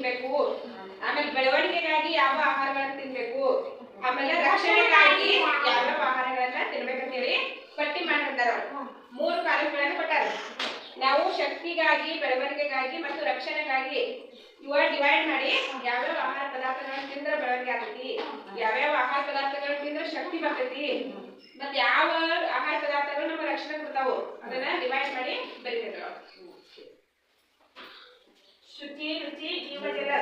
ತಿನ್ಬೇಕು. ಆಮೇಲೆ ಬೆಳವಣಿಗೆಗಾಗಿ ಯಾವ ಆಹಾರಗಳನ್ನ ತಿನ್ಬೇಕು. ಆಮೇಲೆ ರಕ್ಷಣೆಗಾಗಿ ಯಾವ ಆಹಾರಗಳನ್ನ ತಿನ್ಬೇಕಂತೇಳಿ ಪಟ್ಟಿ ಮಾಡಿರ್ತಾರ ಮೂರು ಕಾಲಗಳನ್ನ ಕೊಟ್ಟಾರ. ನಾವು ಶಕ್ತಿಗಾಗಿ ಬೆಳವಣಿಗೆಗಾಗಿ ಮತ್ತು ರಕ್ಷಣೆಗಾಗಿ ಇವ ಡಿವೈಡ್ ಮಾಡಿ ಯಾವ್ಯಾವ ಆಹಾರ ಪದಾರ್ಥಗಳನ್ನ ತಿಂದ್ರೆ ಬೆಳವಣಿಗೆ ಆಗ್ತೈತಿ ಯಾವ್ಯಾವ ಆಹಾರ ಪದಾರ್ಥಗಳನ್ನ ತಿಂದ್ರೆ ಶಕ್ತಿ ಬರ್ತೈತಿ ಮತ್ತೆ ಯಾವ ಆಹಾರ ಪದಾರ್ಥಗಳು ನಮ್ಮ ರಕ್ಷಣೆ ಕೊಡ್ತಾವು ಅದನ್ನ ಡಿವೈಡ್ ಮಾಡಿ ಬರೀತಿದ್ರು சுற்றி சுற்றி இவற்றில்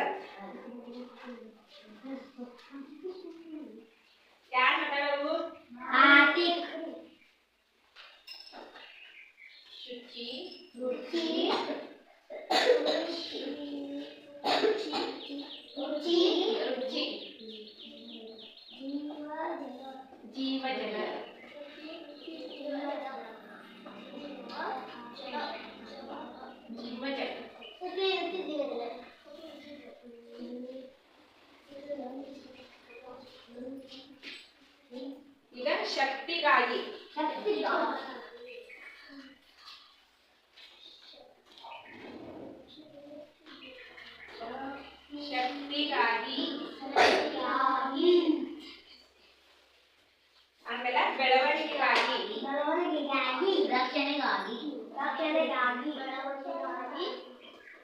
ಬೆಳವಣಿಗೆಗಾಗಿ ರಕ್ಷಣೆಗಾಗಿ ರಕ್ಷಣೆಗಾಗಿ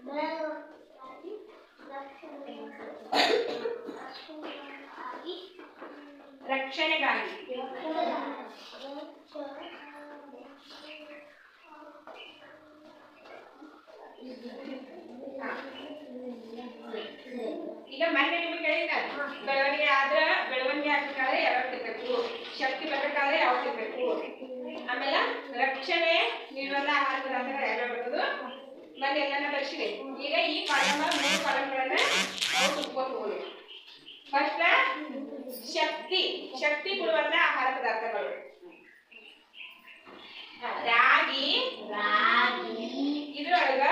ಬೆಳವಣಿಗೆಗಾಗಿ ಬೆಳವಣಿಗೆಗಾಗಿ ರಕ್ಷಣೆಗಾಗಿ ರಕ್ಷಣೆಗಾಗಿ ಈಗ ಮೊನ್ನೆ ನಿಮಗೆ ಹೇಳಿದ ಬೆಳವಣಿಗೆ ಆದ್ರ ಬೆಳವಣಿಗೆ ಆಗ್ಬೇಕಾದ್ರೆ ಯಾವಾಗ ತಿನ್ಬೇಕು ಶಕ್ತಿ ಬರ್ಬೇಕಾದ್ರೆ ಯಾವಾಗ ತಿನ್ಬೇಕು ಆಮೇಲೆ ರಕ್ಷಣೆ ನೀಡುವಂತ ಆಹಾರ ಪದಾರ್ಥಗಳು ಯಾವ್ಯಾವ ಬರ್ತದೋ ಮೊನ್ನೆ ಎಲ್ಲಾನ ಬರ್ಸಿದೆ ಈಗ ಈ ಕಾಲಮ ಮೂರು ಕಾಲಂಗಳನ್ನ ನಾವು ತುಂಬ್ಕೊಂಡು ಹೋಗೋದು ಫಸ್ಟ್ ಶಕ್ತಿ ಶಕ್ತಿ ಕೊಡುವಂತ ಆಹಾರ ಪದಾರ್ಥಗಳು ಹ, ರಾಗಿ ರಾಗಿ ಇದ್ರೊಳಗ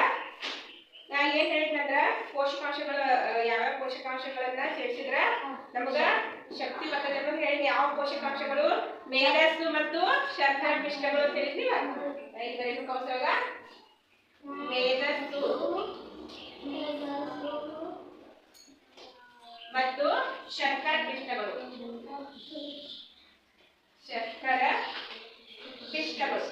ನಾ ಏನ್ ಹೇಳಿದ್ನಂದ್ರ ಪೋಷಕಾಂಶಗಳು ಯಾವ್ಯಾವ ಪೋಷಕಾಂಶಗಳನ್ನ ಸೇರಿಸಿದ್ರ ನಮಗ ಶಕ್ತಿ ಬರ್ತದೆ ಅಂತ ಹೇಳಿ ಯಾವ ಪೋಷಕಾಂಶಗಳು? ಮೇಧಸ್ಸು ಮತ್ತು ಶರ್ಕರ ಪಿಷ್ಟಗಳು ಅಂತ ಹೇಳಿದ್ನಿಲ್ಲ ಕೌಶಲ ಮೇಧಸ್ಸು ಮತ್ತು ಶರ್ಕರ ಪಿಷ್ಟಗಳು ಶರ್ಕರ ಪಿಷ್ಟಗಳು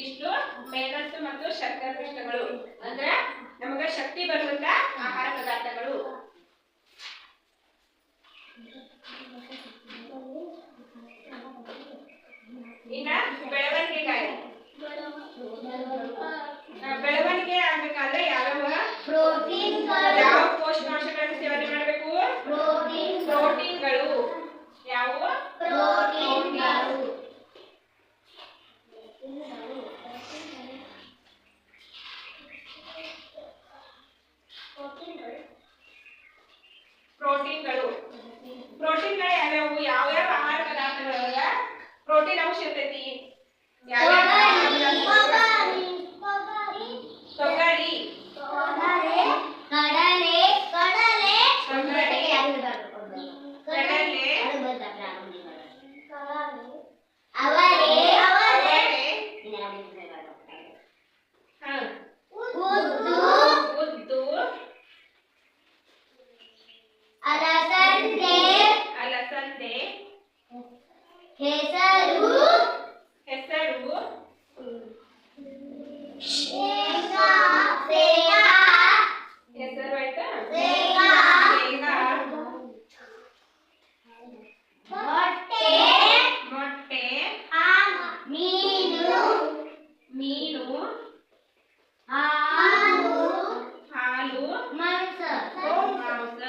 ಇಷ್ಟು ಮೇಧಸ್ಸು ಮತ್ತು ಶರ್ಕರ ಪಿಷ್ಟಗಳು ಅಂದ್ರೆ ನಮಗ ಶಕ್ತಿ ಬರುವಂತ ಆಹಾರ ಪದಾರ್ಥಗಳು. ಇನ್ನ ಬೆಳವಣಿಗೆಗಾಗಿ ಆ, ಬೆಳವಣಿಗೆ ಆಗ್ಬೇಕಾದ್ರೆ ಯಾವ ಪ್ರೋಟೀನ್ ಯಾವ ಪೋಷಕಾಂಶಗಳನ್ನು ಸೇವನೆ ಮಾಡಬೇಕು? ಪ್ರೋಟೀನ್ ಪ್ರೋಟೀನ್ಗಳು ಯಾವ ಪ್ರೋಟೀನ್ಗಳು ಪ್ರೋಟೀನ್ಗಳು ಪ್ರೋಟೀನ್ಗಳು ಯಾವ್ಯಾವು ಯಾವ್ಯಾವ ಆಹಾರ ಪದಾರ್ಥಗಳೊಳಗ ಪ್ರೋಟೀನ್ ಅಂಶ ಇರ್ತೈತಿ ಯಾವ್ಯಾವ ಆಹಾರ ಪದಾರ್ಥಗಳು? ತೊಗರಿ ಕಡಲೆ ಕಡಲೆ ಕಡಲೆ ಹೆಸರು ಹೆಸರು ಶೇಂಗಾ ಶೇಂಗಾ ಹೆಸರು ಆಯ್ತಾ ಶೇಂಗಾ ಶೇಂಗಾ ಮೊಟ್ಟೆ ಮೊಟ್ಟೆ ಮೀನು ಮೀನು ಹಾಲು ಹಾಲು ಮಾಂಸ ಮಾಂಸ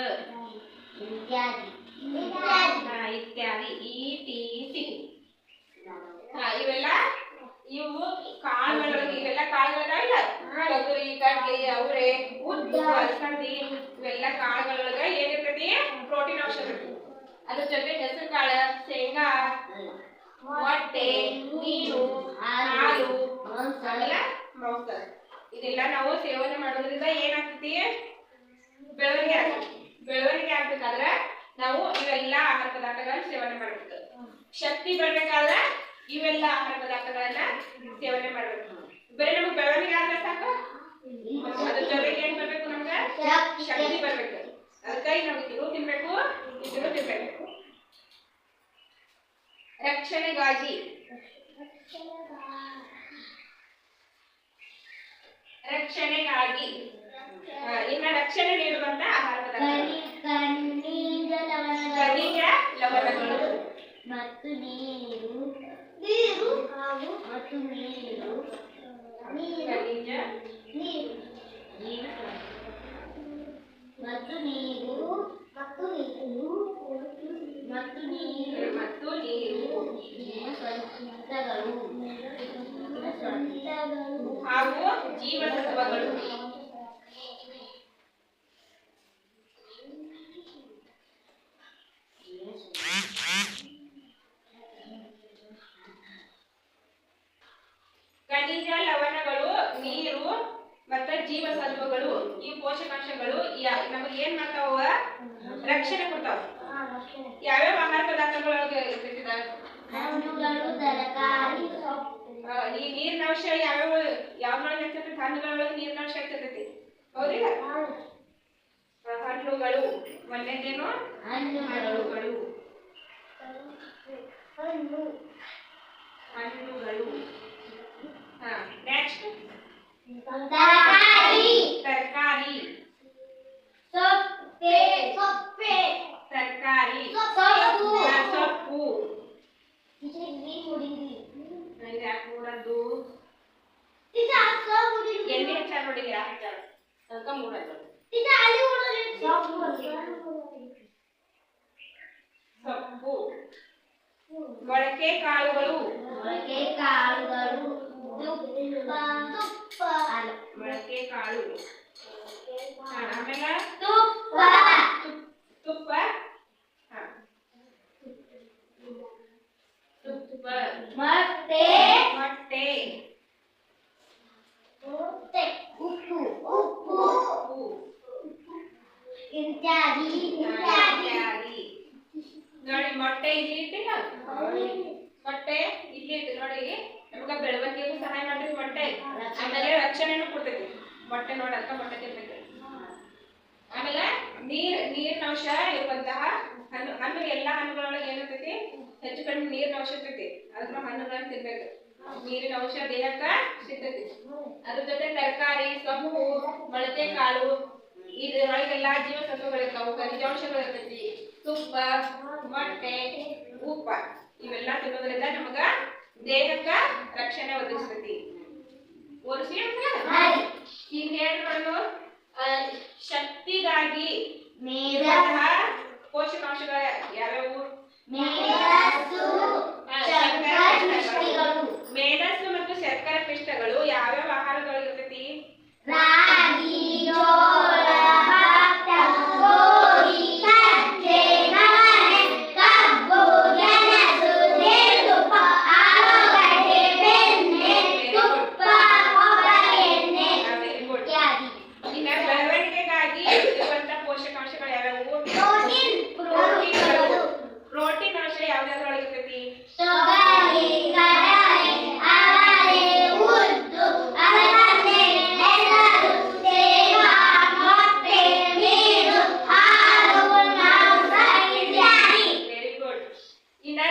ಇತ್ಯಾದಿ ಇತ್ಯಾದಿ ಹಾ, ಇತ್ಯಾದಿ ಇ ಟಿ ಸಿ ಹಾ, ಇವೆಲ್ಲ ಇವು ಕಾಳುಗಳು ಇವೆಲ್ಲ ಕಾಳುಗಳಲ್ಲ ತೊಗರಿ ಕಡ್ಲಿ ಅವರೆ ಉದ್ದು ಅಲಸಂದಿ ಇವೆಲ್ಲ ಕಾಳುಗಳೊಳಗ ಏನಿರ್ತೈತಿ ಪ್ರೋಟೀನ್ ಅಂಶ ಇರ್ತೈತಿ ಅದ್ರ ಜೊತೆ ಹೆಸರು ಕಾಳು ಶೇಂಗಾ ಮೊಟ್ಟೆ ಮೀನು ಹಾಲು ಆಮೇಲೆ ಮಾಂಸ ಇದೆಲ್ಲ ನಾವು ಸೇವನೆ ಮಾಡೋದ್ರಿಂದ ಏನಾಗ್ತೈತಿ? ಬೆಳವಣಿಗೆ ಆಗ್ತೈತಿ. ಬೆಳವಣಿಗೆ ಆಗ್ಬೇಕಾದ್ರೆ ನಾವು ಇವೆಲ್ಲ ಆಹಾರ ಪದಾರ್ಥಗಳನ್ನ ಸೇವನೆ ಮಾಡ್ಬೇಕು. ಶಕ್ತಿ ಬರ್ಬೇಕಾದ್ರೆ ಇವೆಲ್ಲ ಆಹಾರ ಪದಾರ್ಥಗಳನ್ನ ಸೇವನೆ ಮಾಡ್ಬೇಕು. ಬರೀ ನಮ್ಗೆ ಬೆಳವಣಿಗೆ ಆದ್ರೆ ಸಾಕು ಮತ್ತೆ ಅದ್ರ ಜೊತೆಗೆ ಏನ್ ಬರ್ಬೇಕು ನಮ್ಗೆ ಶಕ್ತಿ ಬರ್ಬೇಕು ಅದಕ್ಕಾಗಿ ನಾವು ಇದನ್ನು ತಿನ್ಬೇಕು ಇದನ್ನು ತಿನ್ಬೇಕು ರಕ್ಷಣೆಗಾಗಿ ರಕ್ಷಣೆಗಾಗಿ ಆ, ಇನ್ನ ರಕ್ಷಣೆ ನೀಡುವಂತ ಆಹಾರ ಪದಾರ್ಥಗಳು ಖನಿಜ ಲವಣಗಳು ಖನಿಜ ಲವಣಗಳು ಮತ್ತು ನೀರು ನೀರು ಹಾಗೂ ಮತ್ತು ನೀರು. ಖನಿಜ ನೀರು. ಮತ್ತು ನೀರು. ಮತ್ತು ನೀರು. ಮತ್ತು ನೀರು. ಮತ್ತು ನೀರು. ಸ್ವಂತಗಳು. ಸ್ವಂತಗಳು. ಹಾಗೂ ಜೀವಸತ್ವಗಳು. ಹಣ್ಣುಗಳೊಳಗೆ ನೀರಿನ ಅಂಶ ಹೆಚ್ಚಿರ್ತೈತಿ ಹೌದಿಲ್ಲ ಆ, ಹಣ್ಣುಗಳು ಒಂದೇದೇನು ಹಣ್ಣುಗಳು ಹಣ್ಣುಗಳು ಹಣ್ಣು ಹಣ್ಣುಗಳು ಹಾ ನೆಕ್ಸ್ಟ್ ತರಕಾರಿ ತರಕಾರಿ ಸೊಪ್ಪೆ ಸೊಪ್ಪೆ ತರಕಾರಿ ಸೊಪ್ಪು ಸೊಪ್ಪು ಇಡ್ಲಿ ಕುಡಿರಿ ಇದು ಯಾಕೆ ಮೂಡದ್ದು ಇದು ಅಕ್ಕ ఎనిమిది లక్షల రెండు యాభై ఇచ్చారు ఇంకా మూడు వందలు సొప్పు కాలువలు ಇತ್ಯಾದಿ ಇತ್ಯಾದಿ. ನೋಡಿ ಮೊಟ್ಟೆ ಇಲ್ಲಿ ಇಟ್ಟಿಲ್ಲ? ಮೊಟ್ಟೆ ಇಲ್ಲಿ ಇಟ್ಟು ನೋಡಿ. ನಮ್ಗ ಬೆಳವಣಿಗೆಗೂ ಸಹಾಯ ಮಾಡ್ತೈತಿ ಮೊಟ್ಟೆ. ಆಮೇಲೆ ರಕ್ಷಣೆನೂ ಕೊಡ್ತೈತಿ. ಮೊಟ್ಟೆ ನೋಡಕ್ಕ ಮೊಟ್ಟೆ ತಿನ್ಬೇಕು. ಆಮೇಲೆ ನೀರ್ ನೀರಿನ ಅಂಶ ಇರುವಂತಹ ಹಣ್ಣು ಹಣ್ಣು ಎಲ್ಲಾ ಹಣ್ಣುಗಳೊಳಗೆ ಏನಿರ್ತೈತಿ ಹೆಚ್ಚು ಕಡಿಮೆ ನೀರಿನ ಅಂಶ ಇರ್ತೈತಿ. ಅದನ್ನ ಹಣ್ಣುಗಳನ್ನ ತಿನ್ಬೇಕು. ನೀರಿನ ಅಂಶ ದೇಹಕ್ಕ ಸಿಗ್ತೈತಿ. ಅದ್ರ ಜೊತೆ ತರಕಾರಿ ಸೊಪ್ಪು ಮೊಳಕೆ ಕಾಳು ಇದ್ರೊಳಗೆಲ್ಲ ಜೀವಸತ್ವಗಳಿರ್ತಾವು ಖನಿಜಾಂಶಗಳು ಇರ್ತೈತಿ. ತುಪ್ಪ ಮೊಟ್ಟೆ ಉಪ್ಪ ಇವೆಲ್ಲ ತಿನ್ನೋದ್ರಿಂದ ನಮಗ ದೇಹಕ್ಕ ರಕ್ಷಣೆ ಒದಗಿಸ್ತೈತಿ. ನೋಡು. ಆ, ಶಕ್ತಿಗಾಗಿ ಮೇದ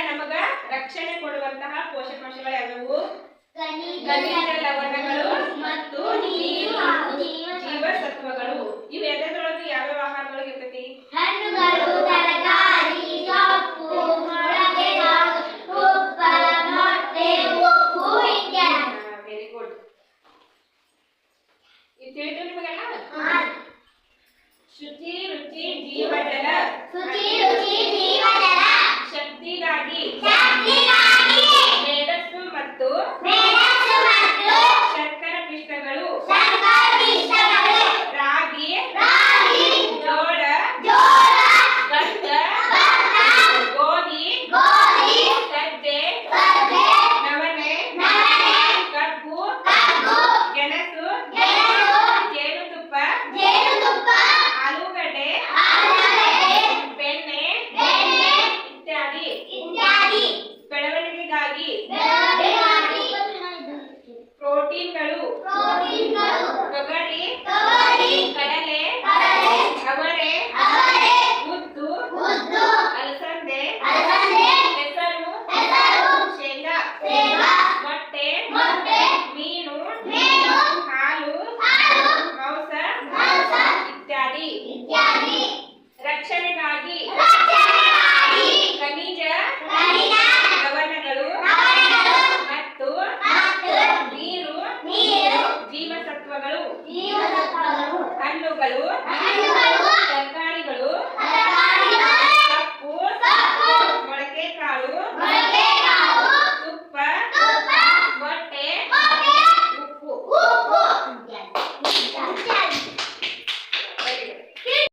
ನಮಗ ರಕ್ಷಣೆ ಕೊಡುವಂತಹ ಪೋಷಕಾಂಶಗಳು ಯಾವುವು ಖನಿಜ ಲವಣಗಳು ಮತ್ತು ಜೀವಸತ್ವಗಳು ಇವು ಎಲ್ಲದರೊಳಗೆ ಯಾವ್ಯಾವ ಆಹಾರಗಳು ಇರ್ತೈತಿ ಹಣ್ಣುಗಳು ಶುಚಿ ರುಚಿ ಜೀವಜಲ ಶುಚಿ ರುಚಿ ಜೀವಜಲ ಶಕ್ತಿಗಾಗಿ ಮೇಧಸ್ಸು ಮತ್ತು ಶರ್ಕರ ಪಿಷ್ಟಗಳು